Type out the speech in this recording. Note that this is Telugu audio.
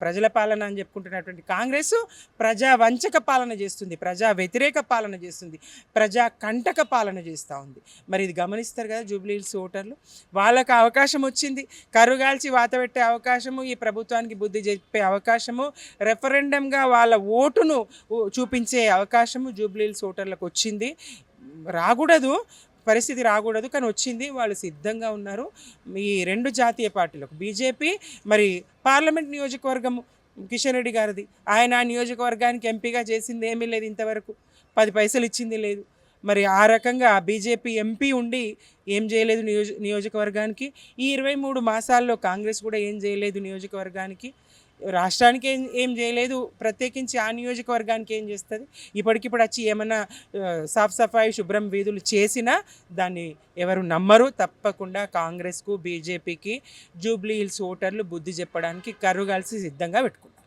ప్రజల పాలన అని చెప్పుకుంటున్నటువంటి కాంగ్రెస్ ప్రజా వంచక పాలన చేస్తుంది ప్రజా వ్యతిరేక పాలన చేస్తుంది ప్రజా కంటక పాలన చేస్తూ ఉంది. మరి ఇది గమనిస్తారు కదా జూబ్లీహిల్స్ ఓటర్లు? వాళ్ళకు అవకాశం వచ్చింది కరుగాల్చి వాత పెట్టే అవకాశము ఈ ప్రభుత్వానికి బుద్ధి చెప్పే అవకాశము రెఫరెండంగా వాళ్ళ ఓటును చూపించే అవకాశము జూబ్లీహిల్స్ ఓటర్లకు వచ్చింది. రాకూడదు పరిస్థితి రాకూడదు. కానీ వచ్చింది వాళ్ళు సిద్ధంగా ఉన్నారు. ఈ రెండు జాతీయ పార్టీలకు బీజేపీ మరి పార్లమెంట్ నియోజకవర్గము కిషన్ రెడ్డి గారిది. ఆయన ఆ నియోజకవర్గానికి ఎంపీగా చేసింది ఏమీ లేదు ఇంతవరకు. పది పైసలు ఇచ్చింది లేదు. మరి ఆ రకంగా బీజేపీ ఎంపీ ఉండి ఏం చేయలేదు నియోజ నియోజకవర్గానికి. ఈ ఇరవై మూడు మాసాల్లో కాంగ్రెస్ కూడా ఏం చేయలేదు నియోజకవర్గానికి. రాష్ట్రానికి ఏం ఏం చేయలేదు ప్రత్యేకించి ఆ నియోజకవర్గానికి ఏం చేస్తుంది? ఇప్పటికిప్పుడు వచ్చి ఏమైనా సాఫ్ సఫాయి శుభ్రం వీధులు చేసినా దాన్ని ఎవరు నమ్మరు. తప్పకుండా కాంగ్రెస్కు బీజేపీకి జూబ్లీ హిల్స్ ఓటర్లు బుద్ధి చెప్పడానికి కరుగాల్సి సిద్ధంగా పెట్టుకుంటారు.